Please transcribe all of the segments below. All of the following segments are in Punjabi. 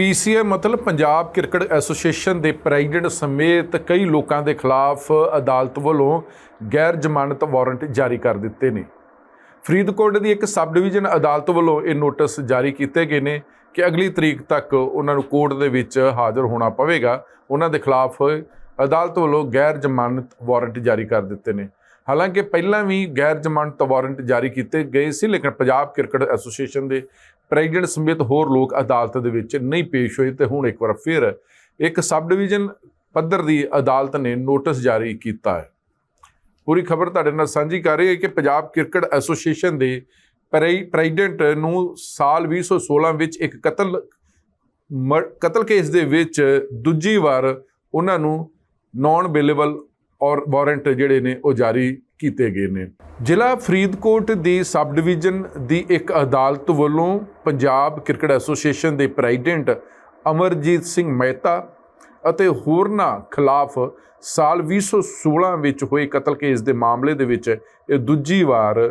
ਪੀਸੀਏ ਮਤਲਬ ਪੰਜਾਬ ਕ੍ਰਿਕਟ ਐਸੋਸੀਏਸ਼ਨ ਦੇ ਪ੍ਰੈਜ਼ੀਡੈਂਟ ਸਮੇਤ ਕਈ ਲੋਕਾਂ ਦੇ ਖਿਲਾਫ ਅਦਾਲਤ ਵੱਲੋਂ ਗੈਰ ਜ਼ਮਾਨਤ ਵਾਰੰਟ ਜਾਰੀ ਕਰ ਦਿੱਤੇ ਨੇ। ਫਰੀਦਕੋਟ ਦੀ ਇੱਕ ਸਬ ਡਿਵੀਜ਼ਨ ਅਦਾਲਤ ਵੱਲੋਂ ਇਹ ਨੋਟਿਸ ਜਾਰੀ ਕੀਤੇ ਗਏ ਨੇ ਕਿ ਅਗਲੀ ਤਰੀਕ ਤੱਕ ਉਹਨਾਂ ਨੂੰ ਕੋਰਟ ਦੇ ਵਿੱਚ ਹਾਜ਼ਰ ਹੋਣਾ ਪਵੇਗਾ। ਉਹਨਾਂ ਦੇ ਖਿਲਾਫ ਅਦਾਲਤ ਵੱਲੋਂ ਗੈਰ ਜ਼ਮਾਨਤ ਵਾਰੰਟ ਜਾਰੀ ਕਰ ਦਿੱਤੇ ਨੇ। ਹਾਲਾਂਕਿ ਪਹਿਲਾਂ ਵੀ ਗੈਰ ਜ਼ਮਾਨਤ ਵਾਰੰਟ ਜਾਰੀ ਕੀਤੇ ਗਏ ਸੀ, ਲੇਕਿਨ ਪੰਜਾਬ ਕ੍ਰਿਕਟ ਐਸੋਸੀਏਸ਼ਨ ਦੇ ਪ੍ਰੈਜ਼ੀਡੈਂਟ ਸਮੇਤ ਹੋਰ ਲੋਕ ਅਦਾਲਤ ਦੇ ਵਿੱਚ ਨਹੀਂ ਪੇਸ਼ ਹੋਏ ਤੇ ਹੁਣ ਇੱਕ ਵਾਰ ਫਿਰ ਇੱਕ ਸਬ ਡਿਵੀਜ਼ਨ ਪੱਧਰ ਦੀ ਅਦਾਲਤ ਨੇ ਨੋਟਿਸ ਜਾਰੀ ਕੀਤਾ ਹੈ। ਪੂਰੀ ਖਬਰ ਤੁਹਾਡੇ ਨਾਲ ਸਾਂਝੀ ਕਰ ਰਹੀ ਹੈ ਕਿ ਪੰਜਾਬ ਕ੍ਰਿਕਟ ਐਸੋਸੀਏਸ਼ਨ ਦੇ ਪ੍ਰੈ- ਪ੍ਰੈਜ਼ੀਡੈਂਟ ਨੂੰ ਸਾਲ 2016 ਵਿੱਚ ਇੱਕ ਕਤਲ, ਮ- ਕਤਲ ਕੇਸ ਦੇ ਵਿੱਚ ਦੂਜੀ ਵਾਰ ਉਹਨਾਂ ਨੂੰ ਨਾਨ ਬੇਲੇਬਲ ਔਰ ਵਾਰੰਟ ਜਿਹੜੇ ਨੇ ਉਹ ਜਾਰੀ ਕੀਤੇ ਗਏ ਨੇ। ਜ਼ਿਲ੍ਹਾ ਫਰੀਦਕੋਟ ਦੀ ਸਬ ਡਿਵੀਜ਼ਨ ਦੀ ਇੱਕ ਅਦਾਲਤ ਵੱਲੋਂ ਪੰਜਾਬ ਕ੍ਰਿਕਟ ਐਸੋਸੀਏਸ਼ਨ ਦੇ ਪ੍ਰੈਜ਼ੀਡੈਂਟ ਅਮਰਜੀਤ ਸਿੰਘ ਮਹਿਤਾ ਅਤੇ ਹੋਰਨਾਂ ਖਿਲਾਫ ਸਾਲ 2016 ਵਿੱਚ ਹੋਏ ਕਤਲ ਕੇਸ ਦੇ ਮਾਮਲੇ ਦੇ ਵਿੱਚ ਇਹ ਦੂਜੀ ਵਾਰ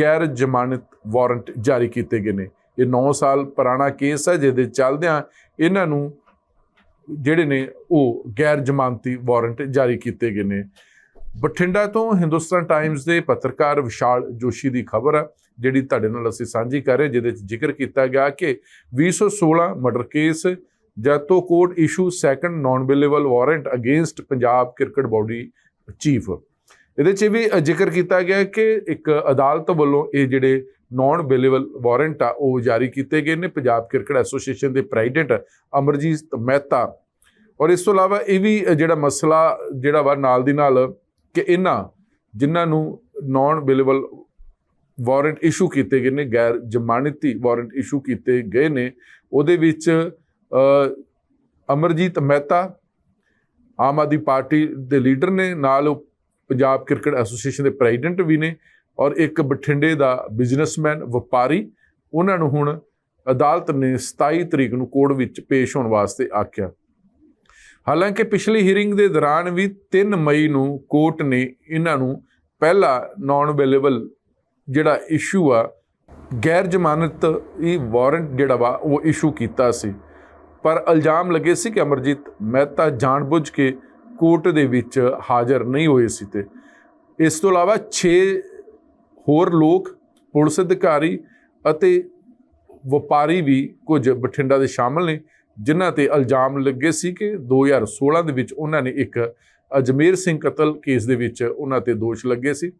ਗੈਰ ਜ਼ਮਾਨਤ ਵਾਰੰਟ ਜਾਰੀ ਕੀਤੇ ਗਏ ਨੇ। ਇਹ 9 ਸਾਲ ਪੁਰਾਣਾ ਕੇਸ ਹੈ, ਜਿਹਦੇ ਚੱਲਦਿਆਂ ਇਹਨਾਂ ਨੂੰ ਜਿਹੜੇ ਨੇ ਉਹ ਗੈਰ ਜ਼ਮਾਨਤੀ ਵਾਰੰਟ ਜਾਰੀ ਕੀਤੇ ਗਏ ਨੇ। ਬਠਿੰਡਾ ਤੋਂ ਹਿੰਦੁਸਤਾਨ ਟਾਈਮਜ਼ ਦੇ ਪੱਤਰਕਾਰ ਵਿਸ਼ਾਲ ਜੋਸ਼ੀ ਦੀ ਖਬਰ ਹੈ ਜਿਹੜੀ ਤੁਹਾਡੇ ਨਾਲ ਅਸੀਂ ਸਾਂਝੀ ਕਰ ਰਹੇ ਜਿਹਦੇ ਵਿੱਚ ਜ਼ਿਕਰ ਕੀਤਾ ਗਿਆ ਕਿ 2016 murder case Jaito court issue second non bailable warrant against Punjab cricket body chief ਇਹਦੇ 'ਚ ਇਹ ਵੀ ਜ਼ਿਕਰ ਕੀਤਾ ਗਿਆ ਕਿ ਇੱਕ ਅਦਾਲਤ ਵੱਲੋਂ ਇਹ ਜਿਹੜੇ ਨਾਨ ਬੇਲੇਬਲ ਵਾਰੰਟ ਆ, ਉਹ ਜਾਰੀ ਕੀਤੇ ਗਏ ਨੇ। ਪੰਜਾਬ ਕ੍ਰਿਕਟ ਐਸੋਸੀਏਸ਼ਨ ਦੇ ਪ੍ਰੈਜ਼ੀਡੈਂਟ ਅਮਰਜੀਤ ਮਹਿਤਾ। ਔਰ ਇਸ ਤੋਂ ਇਲਾਵਾ ਇਹ ਵੀ ਜਿਹੜਾ ਮਸਲਾ ਜਿਹੜਾ ਵਾ, ਨਾਲ ਦੀ ਨਾਲ ਕਿ ਇਹਨਾਂ ਜਿਨ੍ਹਾਂ ਨੂੰ ਨਾਨ ਅਵੇਲੇਬਲ ਵਾਰੰਟ ਇਸ਼ੂ ਕੀਤੇ ਗਏ ਨੇ, ਗੈਰ ਜ਼ਮਾਨਤੀ ਵਾਰੰਟ ਇਸ਼ੂ ਕੀਤੇ ਗਏ ਨੇ, ਉਹਦੇ ਵਿੱਚ ਅਮਰਜੀਤ ਮਹਿਤਾ ਆਮ ਆਦਮੀ ਪਾਰਟੀ ਦੇ ਲੀਡਰ ਨੇ, ਨਾਲ ਉਹ ਪੰਜਾਬ ਕ੍ਰਿਕਟ ਐਸੋਸੀਏਸ਼ਨ ਦੇ ਪ੍ਰੈਜ਼ੀਡੈਂਟ ਵੀ ਨੇ ਔਰ ਇੱਕ ਬਠਿੰਡੇ ਦਾ ਬਿਜ਼ਨਸਮੈਨ ਵਪਾਰੀ, ਉਹਨਾਂ ਨੂੰ ਹੁਣ ਅਦਾਲਤ ਨੇ 27 ਤਰੀਕ ਨੂੰ ਕੋਰਟ ਵਿੱਚ ਪੇਸ਼ ਹੋਣ ਵਾਸਤੇ ਆਖਿਆ। ਹਾਲਾਂਕਿ ਪਿਛਲੀ ਹੀਅਰਿੰਗ ਦੇ ਦੌਰਾਨ ਵੀ 3 ਮਈ ਨੂੰ ਕੋਰਟ ਨੇ ਇਹਨਾਂ ਨੂੰ ਪਹਿਲਾ ਨਾਨ ਅਵੇਲੇਬਲ ਜਿਹੜਾ ਇਸ਼ੂ ਆ, ਗੈਰ ਜ਼ਮਾਨਤ ਇਹ ਵਾਰੰਟ ਜਿਹੜਾ ਵਾ, ਉਹ ਇਸ਼ੂ ਕੀਤਾ ਸੀ। ਪਰ ਇਲਜ਼ਾਮ ਲੱਗੇ ਸੀ ਕਿ ਅਮਰਜੀਤ ਮਹਿਤਾ ਜਾਣਬੁੱਝ ਕੇ ਕੋਰਟ ਦੇ ਵਿੱਚ ਹਾਜ਼ਰ ਨਹੀਂ ਹੋਏ ਸੀ ਤੇ। ਇਸ ਤੋਂ ਇਲਾਵਾ 6 ਹੋਰ ਲੋਕ, ਪੁਲਿਸ ਅਧਿਕਾਰੀ ਅਤੇ ਵਪਾਰੀ ਵੀ ਕੁਝ ਬਠਿੰਡਾ ਦੇ ਸ਼ਾਮਲ ਨੇ। ਜਿਨ੍ਹਾਂ ਤੇ ਇਲਜ਼ਾਮ ਲੱਗੇ ਸੀ ਕਿ 2016 ਦੇ ਵਿੱਚ ਉਹਨਾਂ ਨੇ ਇੱਕ ਅਜਮੇਰ ਸਿੰਘ ਕਤਲ ਕੇਸ ਦੇ ਵਿੱਚ ਉਹਨਾਂ ਤੇ ਦੋਸ਼ ਲੱਗੇ ਸੀ,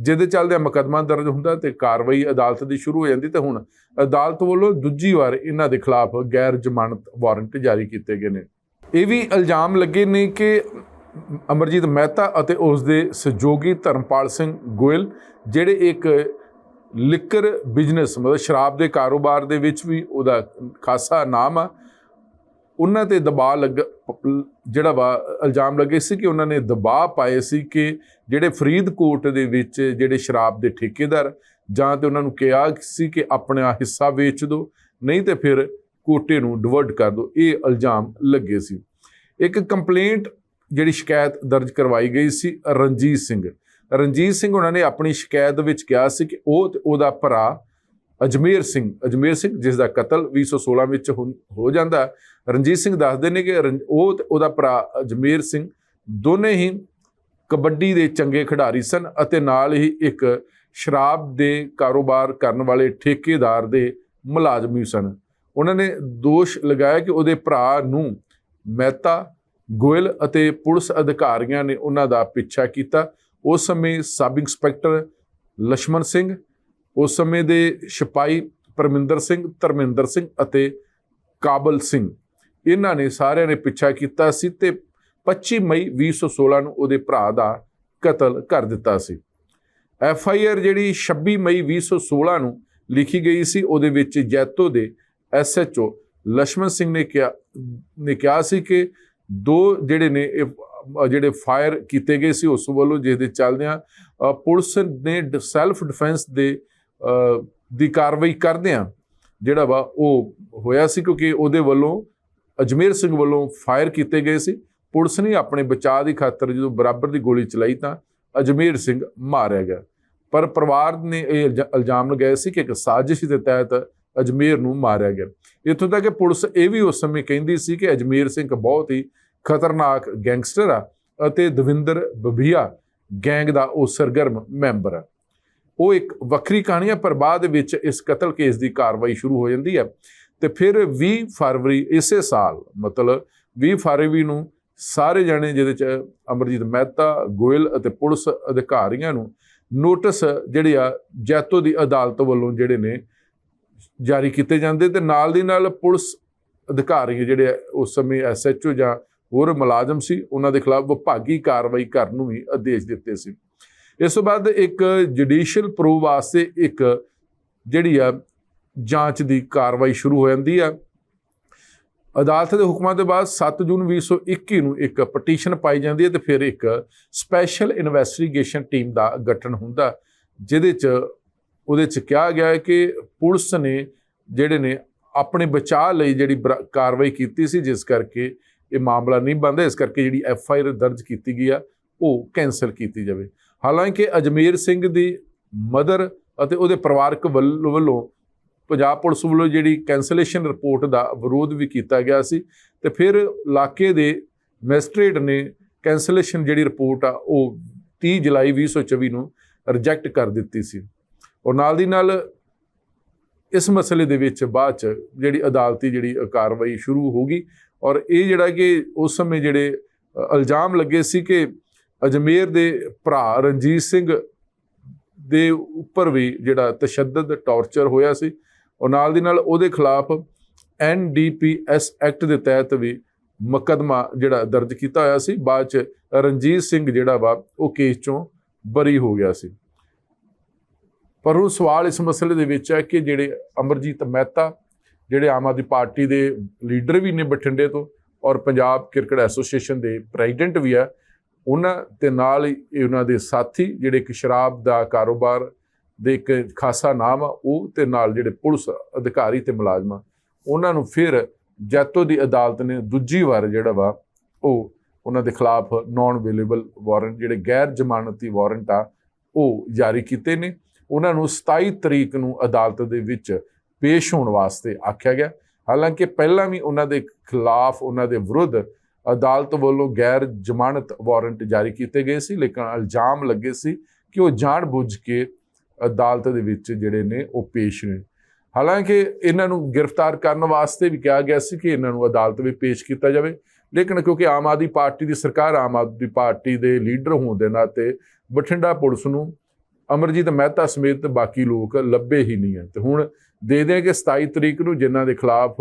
ਜਿਹਦੇ ਚੱਲਦੇ ਮੁਕੱਦਮਾ ਦਰਜ ਹੁੰਦਾ ਤੇ ਕਾਰਵਾਈ ਅਦਾਲਤ ਦੀ ਸ਼ੁਰੂ ਹੋ ਜਾਂਦੀ ਤੇ ਹੁਣ ਅਦਾਲਤ ਵੱਲੋਂ ਦੂਜੀ ਵਾਰ ਇਹਨਾਂ ਦੇ ਖਿਲਾਫ ਗੈਰ ਜ਼ਮਾਨਤ ਵਾਰੰਟ ਜਾਰੀ ਕੀਤੇ ਗਏ ਨੇ। ਇਹ ਵੀ ਇਲਜ਼ਾਮ ਲੱਗੇ ਨੇ ਕਿ ਅਮਰਜੀਤ ਮਹਿਤਾ ਅਤੇ ਉਸ ਦੇ ਸਹਿਯੋਗੀ ਧਰਮਪਾਲ ਸਿੰਘ ਗੋਇਲ, ਜਿਹੜੇ ਇੱਕ ਲਿਕਰ ਬਿਜ਼ਨਸ ਮਤਲਬ ਸ਼ਰਾਬ ਦੇ ਕਾਰੋਬਾਰ ਦੇ ਵਿੱਚ ਵੀ ਉਹਦਾ ਖਾਸਾ ਨਾਮ ਆ ਉਹਨਾਂ ਤੇ ਦਬਾਅ ਲੱਗ ਜਿਹੜਾ ਵਾ, ਇਲਜ਼ਾਮ ਲੱਗੇ ਸੀ ਕਿ ਉਹਨਾਂ ਨੇ ਦਬਾਅ ਪਾਏ ਸੀ ਕਿ ਜਿਹੜੇ ਫਰੀਦਕੋਟ ਦੇ ਵਿੱਚ ਜਿਹੜੇ ਸ਼ਰਾਬ ਦੇ ਠੇਕੇਦਾਰ, ਜਾਂ ਤੇ ਉਹਨਾਂ ਨੂੰ ਕਿਹਾ ਸੀ ਕਿ ਆਪਣਾ ਹਿੱਸਾ ਵੇਚ ਦਿਓ, ਨਹੀਂ ਤੇ ਫਿਰ ਕੋਟੇ ਨੂੰ ਡਿਵਰਟ ਕਰ ਦਿਓ। ਇਹ ਇਲਜ਼ਾਮ ਲੱਗੇ ਸੀ। ਇੱਕ ਕੰਪਲੇਂਟ ਜਿਹੜੀ ਸ਼ਿਕਾਇਤ ਦਰਜ ਕਰਵਾਈ ਗਈ ਸੀ ਰਣਜੀਤ ਸਿੰਘ। ਰਣਜੀਤ ਸਿੰਘ ਉਹਨਾਂ ਨੇ ਆਪਣੀ ਸ਼ਿਕਾਇਤ ਵਿੱਚ ਕਿਹਾ ਸੀ ਕਿ ਉਹ ਤੇ ਉਹਦਾ ਭਰਾ ਅਜਮੇਰ ਸਿੰਘ ਅਜਮੇਰ ਸਿੰਘ ਜਿਸ ਦਾ ਕਤਲ 2016 ਵਿੱਚ ਹੋ ਜਾਂਦਾ ਰਣਜੀਤ ਸਿੰਘ ਦੱਸਦੇ ਨੇ ਕਿ ਉਹ ਉਹਦਾ ਭਰਾ ਅਜਮੇਰ ਸਿੰਘ ਦੋਨੇ ਹੀ ਕਬੱਡੀ ਦੇ ਚੰਗੇ ਖਿਡਾਰੀ ਸਨ ਅਤੇ ਨਾਲ ਹੀ ਇੱਕ ਸ਼ਰਾਬ ਦੇ ਕਾਰੋਬਾਰ ਕਰਨ ਵਾਲੇ ਠੇਕੇਦਾਰ ਦੇ ਮੁਲਾਜ਼ਮੀ ਸਨ। ਉਹਨਾਂ ਨੇ ਦੋਸ਼ ਲਗਾਇਆ ਕਿ ਉਹਦੇ ਭਰਾ ਨੂੰ ਮਹਿਤਾ ਗੋਇਲ ਅਤੇ ਪੁਲਿਸ ਅਧਿਕਾਰੀਆਂ ਨੇ ਉਹਨਾਂ ਦਾ ਪਿੱਛਾ ਕੀਤਾ। ਉਸ ਸਮੇਂ ਸਬ ਇੰਸਪੈਕਟਰ ਲక్ష్మణ ਸਿੰਘ ਉਸ ਸਮੇਂ ਦੇ ਸਿਪਾਈ ਪਰਮਿੰਦਰ ਸਿੰਘ, ਧਰਮਿੰਦਰ ਸਿੰਘ ਅਤੇ ਕਾਬਲ ਸਿੰਘ। ਇਹਨਾਂ ਨੇ ਸਾਰਿਆਂ ਨੇ ਪਿੱਛਾ ਕੀਤਾ ਸੀ ਤੇ 25 ਮਈ 2016 ਨੂੰ ਉਹਦੇ ਭਰਾ ਦਾ ਕਤਲ ਕਰ ਦਿੱਤਾ ਸੀ। ਐਫ ਆਈ ਆਰ ਜਿਹੜੀ 26 ਮਈ 2016 ਨੂੰ ਲਿਖੀ ਗਈ ਸੀ, ਉਹਦੇ ਵਿੱਚ ਜੈਤੋ ਦੇ S H O Lakshman Singh ਨੇ ਕਿਹਾ ਨੇ ਕਿਹਾ ਸੀ ਕਿ ਦੋ ਜਿਹੜੇ ਨੇ ਜਿਹੜੇ ਫਾਇਰ ਕੀਤੇ ਗਏ ਸੀ ਉਸ ਵੱਲੋਂ, ਜਿਹਦੇ ਚੱਲਦਿਆਂ ਪੁਲਿਸ ਨੇ ਸੈਲਫ ਡਿਫੈਂਸ ਦੇ ਦੀ ਕਾਰਵਾਈ ਕਰਦਿਆਂ ਜਿਹੜਾ ਵਾ ਉਹ ਹੋਇਆ ਸੀ ਕਿਉਂਕਿ ਉਹਦੇ ਵੱਲੋਂ ਅਜਮੇਰ ਸਿੰਘ ਵੱਲੋਂ ਫਾਇਰ ਕੀਤੇ ਗਏ ਸੀ। ਪੁਲਿਸ ਨੇ ਆਪਣੇ ਬਚਾਅ ਦੀ ਖਾਤਰ ਜਦੋਂ ਬਰਾਬਰ ਦੀ ਗੋਲੀ ਚਲਾਈ ਤਾਂ ਅਜਮੇਰ ਸਿੰਘ ਮਾਰਿਆ ਗਿਆ। ਪਰ ਪਰਿਵਾਰ ਨੇ ਇਹ ਇਲਜ਼ਾਮ ਲਗਾਇਆ ਸੀ ਕਿ ਇੱਕ ਸਾਜ਼ਿਸ਼ ਦੇ ਤਹਿਤ ਅਜਮੇਰ ਨੂੰ ਮਾਰਿਆ ਗਿਆ। ਇੱਥੋਂ ਤੱਕ ਕਿ ਪੁਲਿਸ ਇਹ ਵੀ ਉਸ ਸਮੇਂ ਕਹਿੰਦੀ ਸੀ ਕਿ ਅਜਮੇਰ ਸਿੰਘ ਬਹੁਤ ਹੀ ਖਤਰਨਾਕ ਗੈਂਗਸਟਰ ਆ ਅਤੇ ਦਵਿੰਦਰ ਬਬੀਆ ਗੈਂਗ ਦਾ ਉਹ ਸਰਗਰਮ ਮੈਂਬਰ ਆ। ਉਹ ਇੱਕ ਵੱਖਰੀ ਕਹਾਣੀ ਹੈ, ਪਰ ਬਾਅਦ ਵਿੱਚ ਇਸ ਕਤਲ ਕੇਸ ਦੀ ਕਾਰਵਾਈ ਸ਼ੁਰੂ ਹੋ ਜਾਂਦੀ ਹੈ। ਤੇ ਫਿਰ 20 ਫਰਵਰੀ ਇਸੇ ਸਾਲ, ਮਤਲਬ 20 ਫਰਵਰੀ ਨੂੰ ਸਾਰੇ ਜਣੇ ਜਿਹਦੇ ਚ ਅਮਰਜੀਤ ਮਹਿਤਾ, ਗੋਇਲ ਅਤੇ ਪੁਲਿਸ ਅਧਿਕਾਰੀਆਂ ਨੂੰ ਨੋਟਿਸ ਜਿਹੜੇ ਆ ਜੈਤੋ ਦੀ ਅਦਾਲਤ ਵੱਲੋਂ ਜਿਹੜੇ ਨੇ ਜਾਰੀ ਕੀਤੇ ਜਾਂਦੇ ਤੇ ਨਾਲ ਦੀ ਨਾਲ ਪੁਲਿਸ ਅਧਿਕਾਰੀ ਜਿਹੜੇ ਉਸ ਸਮੇਂ ਐਸਐਚਓ ਜਾਂ ਹੋਰ ਮੁਲਾਜ਼ਮ ਸੀ, ਉਹਨਾਂ ਦੇ ਖਿਲਾਫ ਵਿਭਾਗੀ ਕਾਰਵਾਈ ਕਰਨ ਨੂੰ ਵੀ ਆਦੇਸ਼ ਦਿੱਤੇ ਸੀ। ਇਸ ਤੋਂ ਬਾਅਦ ਇੱਕ ਜੁਡੀਸ਼ੀਅਲ ਪ੍ਰੂਵ ਵਾਸਤੇ ਇੱਕ ਜਿਹੜੀ ਆ ਜਾਂਚ ਦੀ ਕਾਰਵਾਈ ਸ਼ੁਰੂ ਹੋ ਜਾਂਦੀ ਆ। ਅਦਾਲਤ ਦੇ ਹੁਕਮਾਂ ਤੋਂ ਬਾਅਦ 7 ਜੂਨ 2021 ਨੂੰ ਇੱਕ ਪਟੀਸ਼ਨ ਪਾਈ ਜਾਂਦੀ ਹੈ ਤੇ ਫਿਰ ਇੱਕ ਸਪੈਸ਼ਲ ਇਨਵੈਸਟੀਗੇਸ਼ਨ ਟੀਮ ਦਾ ਗਠਨ ਹੁੰਦਾ। ਜਿਹਦੇ ਚ, ਉਹਦੇ ਚ ਕਿਹਾ ਗਿਆ ਹੈ ਕਿ ਪੁਲਿਸ ਨੇ ਜਿਹੜੇ ਨੇ ਆਪਣੇ ਬਚਾਅ ਲਈ ਜਿਹੜੀ ਬਰਾ- ਕਾਰਵਾਈ ਕੀਤੀ ਸੀ, ਜਿਸ ਕਰਕੇ ਇਹ ਮਾਮਲਾ ਨਹੀਂ ਬੰਦਾ ਇਸ ਕਰਕੇ ਜਿਹੜੀ ਐਫ ਆਈ ਆਰ ਦਰਜ ਕੀਤੀ ਗਈ ਆ, ਉਹ ਕੈਨਸਲ ਕੀਤੀ ਜਾਵੇ। ਹਾਲਾਂਕਿ ਅਜਮੇਰ ਸਿੰਘ ਦੀ ਮਦਰ ਅਤੇ ਉਹਦੇ ਪਰਿਵਾਰਕ ਵੱਲ- ਵੱਲੋਂ ਪੰਜਾਬ ਪੁਲਿਸ ਵੱਲੋਂ ਜਿਹੜੀ ਕੈਂਸਲੇਸ਼ਨ ਰਿਪੋਰਟ ਦਾ ਵਿਰੋਧ ਵੀ ਕੀਤਾ ਗਿਆ ਸੀ ਤੇ ਫਿਰ ਇਲਾਕੇ ਦੇ ਮੈਜਿਸਟ੍ਰੇਟ ਨੇ ਕੈਂਸਲੇਸ਼ਨ ਜਿਹੜੀ ਰਿਪੋਰਟ ਆ, ਉਹ 30 ਜੁਲਾਈ 2024 ਨੂੰ ਰਿਜੈਕਟ ਕਰ ਦਿੱਤੀ ਸੀ। ਔਰ ਨਾਲ ਦੀ ਨਾਲ ਇਸ ਮਸਲੇ ਦੇ ਵਿੱਚ ਬਾਅਦ ਚ ਜਿਹੜੀ ਅਦਾਲਤੀ ਜਿਹੜੀ ਕਾਰਵਾਈ ਸ਼ੁਰੂ ਹੋ ਗਈ ਔਰ ਇਹ ਜਿਹੜਾ ਕਿ ਉਸ ਸਮੇਂ ਜਿਹੜੇ ਇਲਜ਼ਾਮ ਲੱਗੇ ਸੀ ਕਿ ਅਜਮੇਰ ਦੇ ਭਰਾ ਰਣਜੀਤ ਸਿੰਘ ਦੇ ਉੱਪਰ ਵੀ ਜਿਹੜਾ ਤਸ਼ੱਦਦ, ਟੌਰਚਰ ਹੋਇਆ ਸੀ। ਔਰ ਨਾਲ ਦੀ ਨਾਲ ਉਹਦੇ ਖਿਲਾਫ ਐਨਡੀਪੀਐਸ ਐਕਟ ਦੇ ਤਹਿਤ ਵੀ ਮੁਕੱਦਮਾ ਜਿਹੜਾ ਦਰਜ ਕੀਤਾ ਹੋਇਆ ਸੀ। ਬਾਅਦ ਚ ਰਣਜੀਤ ਸਿੰਘ ਜਿਹੜਾ ਵਾ, ਉਹ ਕੇਸ ਚੋਂ ਬਰੀ ਹੋ ਗਿਆ ਸੀ। ਪਰ ਉਹ ਸਵਾਲ ਇਸ ਮਸਲੇ ਦੇ ਵਿੱਚ ਹੈ ਕਿ ਜਿਹੜੇ ਅਮਰਜੀਤ ਮਹਿਤਾ, ਜਿਹੜੇ ਆਮ ਆਦਮੀ ਪਾਰਟੀ ਦੇ ਲੀਡਰ ਵੀ ਨੇ ਬਠਿੰਡੇ ਤੋਂ, ਔਰ ਪੰਜਾਬ ਕ੍ਰਿਕਟ ਐਸੋਸੀਏਸ਼ਨ ਦੇ ਪ੍ਰੈਜ਼ੀਡੈਂਟ ਵੀ ਆ ਉਹਨਾਂ ਤੇ ਨਾਲ ਹੀ ਇਹ ਉਹਨਾਂ ਦੇ ਸਾਥੀ, ਜਿਹੜੇ ਇੱਕ ਸ਼ਰਾਬ ਦਾ ਕਾਰੋਬਾਰ ਦੇ ਇੱਕ ਖਾਸਾ ਨਾਮ ਆ, ਉਹ ਤੇ ਨਾਲ ਜਿਹੜੇ ਪੁਲਿਸ ਅਧਿਕਾਰੀ ਤੇ ਮੁਲਾਜ਼ਮਾਂ ਉਹਨਾਂ ਨੂੰ ਫਿਰ ਜੈਤੋ ਦੀ ਅਦਾਲਤ ਨੇ ਦੂਜੀ ਵਾਰ ਜਿਹੜਾ ਵਾ, ਉਹ ਉਹਨਾਂ ਦੇ ਖਿਲਾਫ ਨਾਨ ਅਵੇਲੇਬਲ ਵਾਰੰਟ ਜਿਹੜੇ ਗੈਰ ਜ਼ਮਾਨਤੀ ਵਾਰੰਟ ਆ, ਉਹ ਜਾਰੀ ਕੀਤੇ ਨੇ। ਉਹਨਾਂ ਨੂੰ 27 ਤਰੀਕ ਨੂੰ ਅਦਾਲਤ ਦੇ ਵਿੱਚ ਪੇਸ਼ ਹੋਣ ਵਾਸਤੇ ਆਖਿਆ ਗਿਆ। ਹਾਲਾਂਕਿ ਪਹਿਲਾਂ ਵੀ ਉਹਨਾਂ ਦੇ ਖਿਲਾਫ ਉਹਨਾਂ ਦੇ ਵਿਰੁੱਧ ਅਦਾਲਤ ਵੱਲੋਂ ਗੈਰ ਜ਼ਮਾਨਤ ਵਾਰੰਟ ਜਾਰੀ ਕੀਤੇ ਗਏ ਸੀ, ਲੇਕਿਨ ਇਲਜ਼ਾਮ ਲੱਗੇ ਸੀ ਕਿ ਉਹ ਜਾਣਬੁੱਝ ਕੇ ਅਦਾਲਤ ਦੇ ਵਿੱਚ ਜਿਹੜੇ ਨੇ ਉਹ ਪੇਸ਼ ਨੇ। ਹਾਲਾਂਕਿ ਇਹਨਾਂ ਨੂੰ ਗ੍ਰਿਫਤਾਰ ਕਰਨ ਵਾਸਤੇ ਵੀ ਕਿਹਾ ਗਿਆ ਸੀ ਕਿ ਇਹਨਾਂ ਨੂੰ ਅਦਾਲਤ ਵਿੱਚ ਪੇਸ਼ ਕੀਤਾ ਜਾਵੇ, ਲੇਕਿਨ ਕਿਉਂਕਿ ਆਮ ਆਦਮੀ ਪਾਰਟੀ ਦੀ ਸਰਕਾਰ ਆਮ ਆਦਮੀ ਪਾਰਟੀ ਦੇ ਲੀਡਰ ਹੋਣ ਦੇ ਨਾਤੇ ਬਠਿੰਡਾ ਪੁਲਿਸ ਨੂੰ ਅਮਰਜੀਤ ਮਹਿਤਾ ਸਮੇਤ ਬਾਕੀ ਲੋਕ ਲੱਭੇ ਹੀ ਨਹੀਂ ਹੈ ਤੇ ਹੁਣ ਦੇ ਦੇ ਕਿ 27 ਤਰੀਕ ਨੂੰ ਜਿਨ੍ਹਾਂ ਦੇ ਖਿਲਾਫ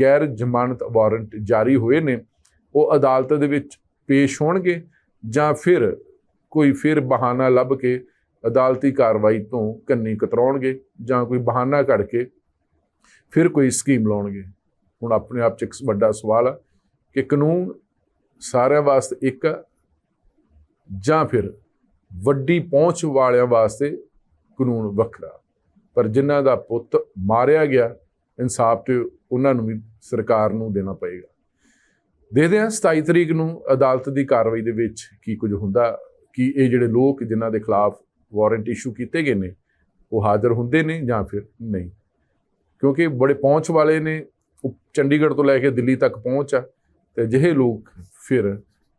ਗੈਰ ਜ਼ਮਾਨਤ ਵਾਰੰਟ ਜਾਰੀ ਹੋਏ ਨੇ ਉਹ ਅਦਾਲਤ ਦੇ ਵਿੱਚ ਪੇਸ਼ ਹੋਣਗੇ ਜਾਂ ਫਿਰ ਕੋਈ ਫਿਰ ਬਹਾਨਾ ਲੱਭ ਕੇ ਅਦਾਲਤੀ ਕਾਰਵਾਈ ਤੋਂ ਕੰਨੀ ਕਤਰਾਉਣਗੇ ਜਾਂ ਕੋਈ ਬਹਾਨਾ ਕੱਢ ਕੇ ਫਿਰ ਕੋਈ ਸਕੀਮ ਲਾਉਣਗੇ। ਹੁਣ ਆਪਣੇ ਆਪ ਚ ਇੱਕ ਵੱਡਾ ਸਵਾਲ ਆ ਕਿ ਕਾਨੂੰਨ ਸਾਰਿਆਂ ਵਾਸਤੇ ਇੱਕ ਹੈ ਜਾਂ ਫਿਰ ਵੱਡੀ ਪਹੁੰਚ ਵਾਲਿਆਂ ਵਾਸਤੇ ਕਾਨੂੰਨ ਵੱਖਰਾ। ਪਰ ਜਿਨ੍ਹਾਂ ਦਾ ਪੁੱਤ ਮਾਰਿਆ ਗਿਆ, ਇਨਸਾਫ ਤੇ ਉਹਨਾਂ ਨੂੰ ਵੀ ਸਰਕਾਰ ਨੂੰ ਦੇਣਾ ਪਏਗਾ। ਦੇਖਦੇ ਹਾਂ 27 ਤਰੀਕ ਨੂੰ ਅਦਾਲਤ ਦੀ ਕਾਰਵਾਈ ਦੇ ਵਿੱਚ ਕੀ ਕੁਝ ਹੁੰਦਾ, ਕਿ ਇਹ ਜਿਹੜੇ ਲੋਕ ਜਿਨ੍ਹਾਂ ਦੇ ਖਿਲਾਫ ਵਾਰੰਟ ਇਸ਼ੂ ਕੀਤੇ ਗਏ ਨੇ, ਉਹ ਹਾਜ਼ਰ ਹੁੰਦੇ ਨੇ ਜਾਂ ਫਿਰ ਨਹੀਂ? ਕਿਉਂਕਿ ਬੜੇ ਪਹੁੰਚ ਵਾਲੇ ਨੇ, ਉਹ ਚੰਡੀਗੜ੍ਹ ਤੋਂ ਲੈ ਕੇ ਦਿੱਲੀ ਤੱਕ ਪਹੁੰਚ ਆ, ਤੇ ਅਜਿਹੇ ਲੋਕ ਫਿਰ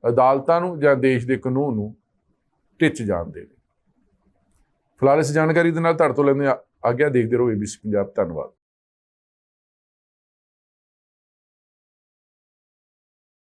ਅਦਾਲਤਾਂ ਨੂੰ ਜਾਂ ਦੇਸ਼ ਦੇ ਕਾਨੂੰਨ ਨੂੰ ਟਿੱਚ ਜਾਂਦੇ ਨੇ। ਫਿਲਹਾਲ ਇਸ ਜਾਣਕਾਰੀ ਦੇ ਨਾਲ ਤੁਹਾਡੇ ਤੋਂ ਲੈਂਦੇ ਹਾਂ ਆਗਿਆ, ਦੇਖਦੇ ਰਹੋ ਏਬੀਸੀ ਪੰਜਾਬ, ਧੰਨਵਾਦ।